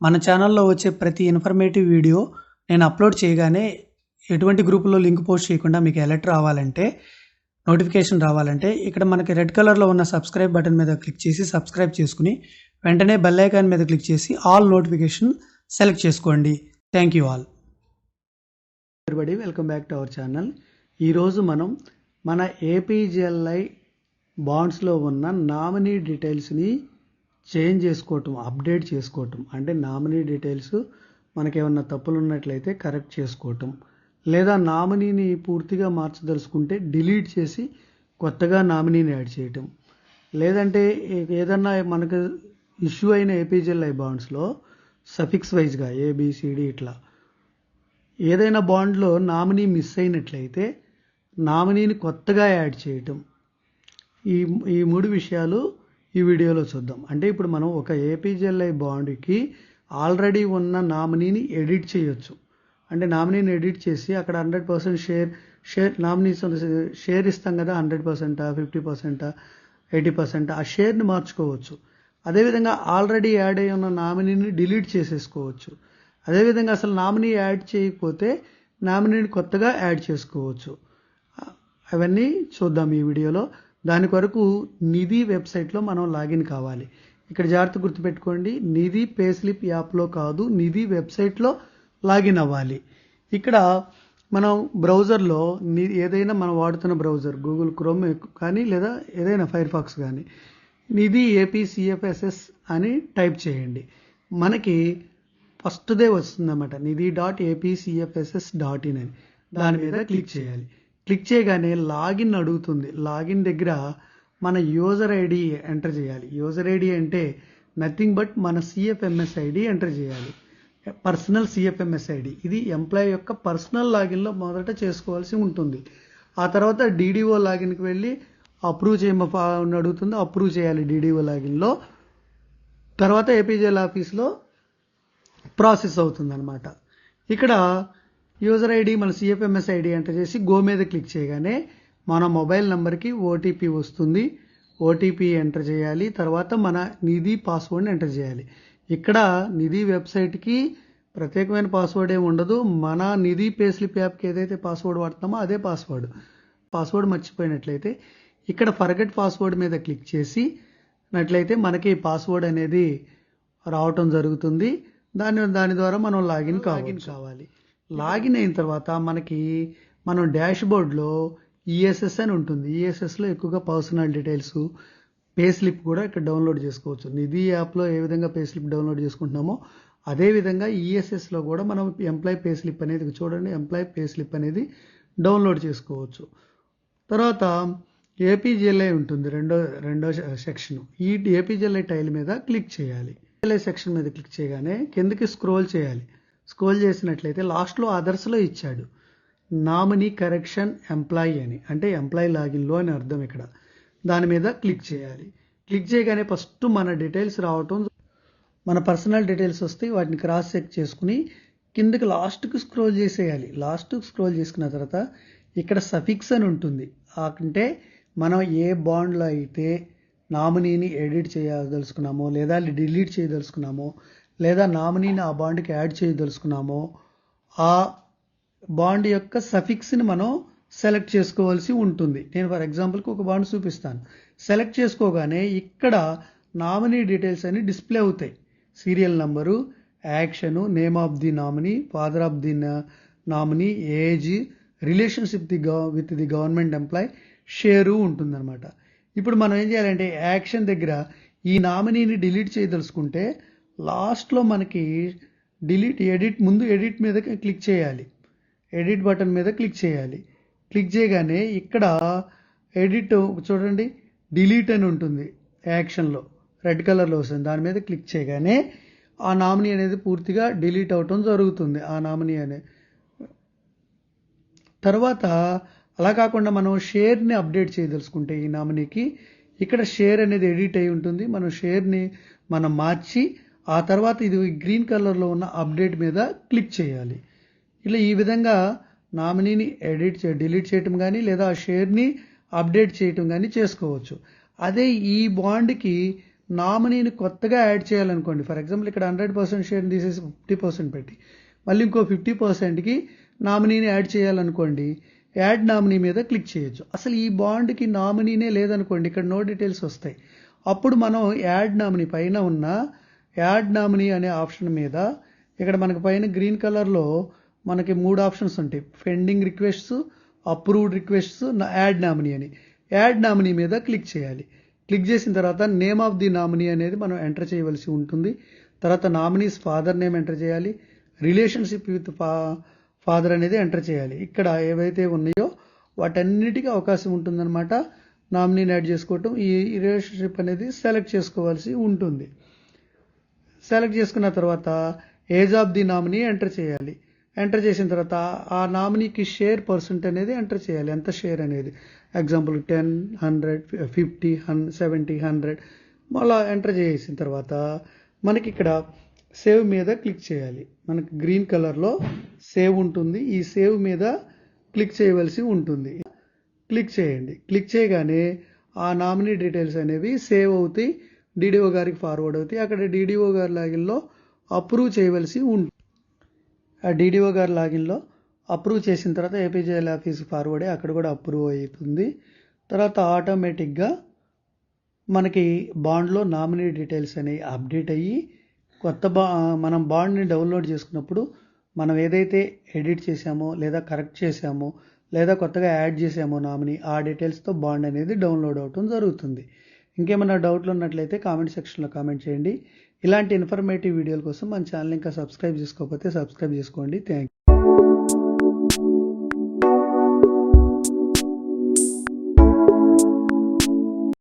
మన ఛానల్లో వచ్చే ప్రతి ఇన్ఫర్మేటివ్ వీడియో నేను అప్లోడ్ చేయగానే ఎటువంటి గ్రూపులో లింక్ పోస్ట్ చేయకుండా మీకు అలర్ట్ రావాలంటే నోటిఫికేషన్ రావాలంటే ఇక్కడ మనకి రెడ్ కలర్లో ఉన్న సబ్స్క్రైబ్ బటన్ మీద క్లిక్ చేసి సబ్స్క్రైబ్ చేసుకుని వెంటనే బెల్ ఐకాన్ మీద క్లిక్ చేసి ఆల్ నోటిఫికేషన్ సెలెక్ట్ చేసుకోండి. Thank you all everybody welcome back to our channel ఈరోజు మనం మన ఏపీజిఎల్ఐ బాండ్స్లో ఉన్న నామినీ డీటెయిల్స్ని చేంజ్ చేసుకోవటం అప్డేట్ చేసుకోవటం అంటే నామినీ డీటెయిల్స్ మనకేమన్నా తప్పులు ఉన్నట్లయితే కరెక్ట్ చేసుకోవటం. లేదా నామినీని పూర్తిగా మార్చదలుచుకుంటే డిలీట్ చేసి కొత్తగా నామినీని యాడ్ చేయటం. లేదంటే ఏదన్నా మనకు ఇష్యూ అయిన ఏపీజెల్ఐ బాండ్స్లో సఫిక్స్ వైజ్గా ఏబిసిడి ఇట్లా ఏదైనా బాండ్లో నామినీ మిస్ అయినట్లయితే నామినీని కొత్తగా యాడ్ చేయటం. ఈ ఈ మూడు విషయాలు ఈ వీడియోలో చూద్దాం. అంటే ఇప్పుడు మనం ఒక ఏపీజెల్ఐ బాండ్కి ఆల్రెడీ ఉన్న నామినీని ఎడిట్ చేయొచ్చు. అంటే నామినీని ఎడిట్ చేసి అక్కడ hundred percent share share nominees share ఇస్తాం కదా హండ్రెడ్ పర్సెంటా ఫిఫ్టీ పర్సెంటా ఎయిటీ పర్సెంట్ ఆ షేర్ని మార్చుకోవచ్చు. అదేవిధంగా ఆల్రెడీ యాడ్ అయి ఉన్న నామినీని డిలీట్ చేసేసుకోవచ్చు. అదేవిధంగా అసలు నామినీ యాడ్ చేయకపోతే నామినీని కొత్తగా యాడ్ చేసుకోవచ్చు. అవన్నీ చూద్దాం ఈ వీడియోలో. దాని కొరకు నిధి వెబ్సైట్లో మనం లాగిన్ కావాలి. ఇక్కడ జాగ్రత్త గుర్తుపెట్టుకోండి నిధి పే స్లిప్ యాప్లో కాదు నిధి వెబ్సైట్లో లాగిన్ అవ్వాలి. ఇక్కడ మనం బ్రౌజర్లో ని ఏదైనా మనం వాడుతున్న బ్రౌజర్ గూగుల్ క్రోమ్ కానీ లేదా ఏదైనా ఫైర్ ఫాక్స్ కానీ నిధి ఏపీసీఎఫ్ఎస్ఎస్ అని టైప్ చేయండి. మనకి ఫస్ట్దే వస్తుందన్నమాట Nidhi dot APCFSS dot in అని. దాని మీద క్లిక్ చేయాలి. క్లిక్ చేయగానే లాగిన్ అడుగుతుంది. లాగిన్ దగ్గర మన యూజర్ ఐడి ఎంటర్ చేయాలి. యూజర్ ఐడి అంటే నథింగ్ బట్ మన సిఎఫ్ఎంఎస్ ఐడి ఎంటర్ చేయాలి. Personal CFMS ID. ఇది ఎంప్లాయ్ యొక్క పర్సనల్ లాగిన్లో మొదట చేసుకోవాల్సి ఉంటుంది. ఆ తర్వాత డీడీఓ లాగిన్కి వెళ్ళి అప్రూవ్ చేయమని అడుగుతుంది. అప్రూవ్ చేయాలి డీడీఓ లాగిన్లో తర్వాత ఏపీజేఎల్ ఆఫీస్లో ప్రాసెస్ అవుతుంది అనమాట ఇక్కడ యూజర్ ఐడి మన సిఎఫ్ఎంఎస్ ఐడి ఎంటర్ చేసి గో మీద క్లిక్ చేయగానే మన మొబైల్ నెంబర్కి ఓటీపీ వస్తుంది. ఓటీపీ ఎంటర్ చేయాలి. తర్వాత మన నిధి పాస్వర్డ్ని ఎంటర్ చేయాలి. ఇక్కడ నిధి వెబ్సైట్కి ప్రత్యేకమైన పాస్వర్డ్ ఏమి ఉండదు. మన నిధి పేస్లిప్ యాప్కి ఏదైతే పాస్వర్డ్ వాడుతున్నామో అదే పాస్వర్డ్. పాస్వర్డ్ మర్చిపోయినట్లయితే ఇక్కడ ఫర్గెట్ పాస్వర్డ్ మీద క్లిక్ చేసి నట్లయితే మనకి పాస్వర్డ్ అనేది రావటం జరుగుతుంది. దాని దాని ద్వారా మనం లాగిన్ లాగిన్ కావాలి. లాగిన్ అయిన తర్వాత మనకి మనం డాష్ బోర్డ్లో ఈఎస్ఎస్ అని ఉంటుంది. ఈఎస్ఎస్లో ఎక్కువగా పర్సనల్ డీటెయిల్స్ పే స్లిప్ కూడా ఇక్కడ డౌన్లోడ్ చేసుకోవచ్చు. నిధి యాప్లో ఏ విధంగా పే స్లిప్ డౌన్లోడ్ చేసుకుంటున్నామో అదేవిధంగా ఈఎస్ఎస్లో కూడా మనం ఎంప్లాయ్ పే స్లిప్ అనేది చూడండి ఎంప్లాయ్ పే స్లిప్ అనేది డౌన్లోడ్ చేసుకోవచ్చు. తర్వాత ఏపీజీఎల్ఐ ఉంటుంది రెండో రెండో సెక్షన్. ఈ ఏపీజీఎల్ఐ టైల్ మీద క్లిక్ చేయాలి. ఎల్ఐ సెక్షన్ మీద క్లిక్ చేయగానే కిందకి స్క్రోల్ చేయాలి. స్క్రోల్ చేసినట్లయితే లాస్ట్లో అదర్స్లో ఇచ్చాడు. నామినీ కరెక్షన్ ఎంప్లాయీ అని. అంటే ఎంప్లాయీ లాగిన్లో అని అర్థం ఇక్కడ. దాని మీద క్లిక్ చేయాలి. క్లిక్ చేయగానే ఫస్ట్ మన డీటెయిల్స్ రావటం మన పర్సనల్ డీటెయిల్స్ వస్తే వాటిని క్రాస్ చెక్ చేసుకుని కిందకి లాస్ట్కి స్క్రోల్ చేసేయాలి. లాస్ట్కి స్క్రోల్ చేసుకున్న తర్వాత ఇక్కడ సఫిక్స్ అని ఉంటుంది. అంటే మనం ఏ బాండ్లో అయితే నామినీని ఎడిట్ చేయదలుచుకున్నామో లేదా డిలీట్ చేయదలుచుకున్నామో లేదా నామినీని ఆ బాండ్కి యాడ్ చేయదలుచుకున్నామో ఆ బాండ్ యొక్క సఫిక్స్ని మనం సెలెక్ట్ చేసుకోవాల్సి ఉంటుంది. నేను ఫర్ ఎగ్జాంపుల్కి ఒక బాండ్ చూపిస్తాను. సెలెక్ట్ చేసుకోగానే ఇక్కడ నామినీ డీటెయిల్స్ అన్ని డిస్ప్లే అవుతాయి. Serial number action name of the nominee father of the nominee age relationship the gov with the government employee share ఉంటుందన్నమాట. ఇప్పుడు మనం ఏం చేయాలంటే యాక్షన్ దగ్గర ఈ నామినీని డిలీట్ చేయదలుచుకుంటే లాస్ట్లో మనకి డిలీట్ ఎడిట్ ముందు ఎడిట్ మీద క్లిక్ చేయాలి. ఎడిట్ బటన్ మీద క్లిక్ చేయాలి. క్లిక్ చేయగానే ఇక్కడ ఎడిట్ చూడండి డిలీట్ అని ఉంటుంది యాక్షన్లో రెడ్ కలర్లో వస్తుంది. దాని మీద క్లిక్ చేయగానే ఆ నామినీ అనేది పూర్తిగా డిలీట్ అవటం జరుగుతుంది. ఆ నామినీ అనే తర్వాత అలా కాకుండా మనం షేర్ని అప్డేట్ చేయదలుచుకుంటే ఈ నామినీకి ఇక్కడ షేర్ అనేది ఎడిట్ అయి ఉంటుంది. మనం షేర్ని మనం మార్చి ఆ తర్వాత ఇది గ్రీన్ కలర్లో ఉన్న అప్డేట్ మీద క్లిక్ చేయాలి. ఇలా ఈ విధంగా నామినీని ఎడిట్ చే డిలీట్ చేయటం కానీ లేదా ఆ షేర్ని అప్డేట్ చేయటం కానీ చేసుకోవచ్చు. అదే ఈ బాండ్కి నామినీని కొత్తగా యాడ్ చేయాలనుకోండి. ఫర్ ఎగ్జాంపుల్ ఇక్కడ హండ్రెడ్ పర్సెంట్ షేర్ తీసేసి ఫిఫ్టీ పర్సెంట్ పెట్టి మళ్ళీ ఇంకో ఫిఫ్టీ పర్సెంట్కి నామినీని యాడ్ చేయాలనుకోండి యాడ్ నామినీ మీద క్లిక్ చేయొచ్చు. అసలు ఈ బాండ్కి నామినీనే లేదనుకోండి ఇక్కడ నో డీటెయిల్స్ వస్తాయి. అప్పుడు మనం యాడ్ నామినీ పైన ఉన్న యాడ్ నామినీ అనే ఆప్షన్ మీద ఇక్కడ మనకు పైన గ్రీన్ కలర్లో మనకి మూడు ఆప్షన్స్ ఉంటాయి. Pending requests approved requests add nominee అని. యాడ్ నామినీ మీద క్లిక్ చేయాలి. క్లిక్ చేసిన తర్వాత నేమ్ ఆఫ్ ది నామినీ అనేది మనం ఎంటర్ చేయవలసి ఉంటుంది. తర్వాత నామినీస్ ఫాదర్ నేమ్ ఎంటర్ చేయాలి. రిలేషన్షిప్ విత్ ఫా ఫాదర్ అనేది ఎంటర్ చేయాలి. ఇక్కడ ఏవైతే ఉన్నాయో వాటన్నిటికీ అవకాశం ఉంటుందన్నమాట. నామినీని యాడ్ చేసుకోవటం ఈ రిలేషన్షిప్ అనేది సెలెక్ట్ చేసుకోవాల్సి ఉంటుంది. సెలెక్ట్ చేసుకున్న తర్వాత age of the nominee enter చేయాలి. ఎంటర్ చేసిన తర్వాత ఆ నామినీకి షేర్ పర్సెంట్ అనేది ఎంటర్ చేయాలి. ఎంత షేర్ అనేది? Example ten hundred fifty hun seventy hundred మళ్ళీ ఎంటర్ చేసిన తర్వాత మనకి ఇక్కడ సేవ్ మీద క్లిక్ చేయాలి. మనకి గ్రీన్ కలర్లో సేవ్ ఉంటుంది. ఈ సేవ్ మీద క్లిక్ చేయవలసి ఉంటుంది. క్లిక్ చేయండి. క్లిక్ చేయగానే ఆ నామినీ డీటెయిల్స్ అనేవి సేవ్ అవుతాయి. డీడీఓ గారికి ఫార్వర్డ్ అవుతాయి. అక్కడ డీడీఓ గారి లాగిన్లో అప్రూవ్ చేయవలసి ఉంటుంది. ఆ డీడీఓ గారి లాగిన్లో అప్రూవ్ చేసిన తర్వాత ఏపీజేఎల్ ఆఫీస్కి ఫార్వర్డ్ అయ్యి అక్కడ కూడా అప్రూవ్ అవుతుంది. తర్వాత ఆటోమేటిక్గా మనకి బాండ్లో నామినీ డీటెయిల్స్ అనేవి అప్డేట్ అయ్యి కొత్త బా మనం బాండ్ని డౌన్లోడ్ చేసుకున్నప్పుడు మనం ఏదైతే ఎడిట్ చేసామో లేదా కరెక్ట్ చేసామో లేదా కొత్తగా యాడ్ చేసామో నామినీ ఆ డీటెయిల్స్తో బాండ్ అనేది డౌన్లోడ్ అవటం జరుగుతుంది. ఇంకేమైనా డౌట్లు ఉన్నట్లయితే కామెంట్ సెక్షన్లో కామెంట్ చేయండి. ఇలాంటి ఇన్ఫర్మేటివ్ వీడియోల కోసం మన ఛానల్ ఇంకా సబ్స్క్రైబ్ చేసుకోకపోతే సబ్స్క్రైబ్ చేసుకోండి. Thank you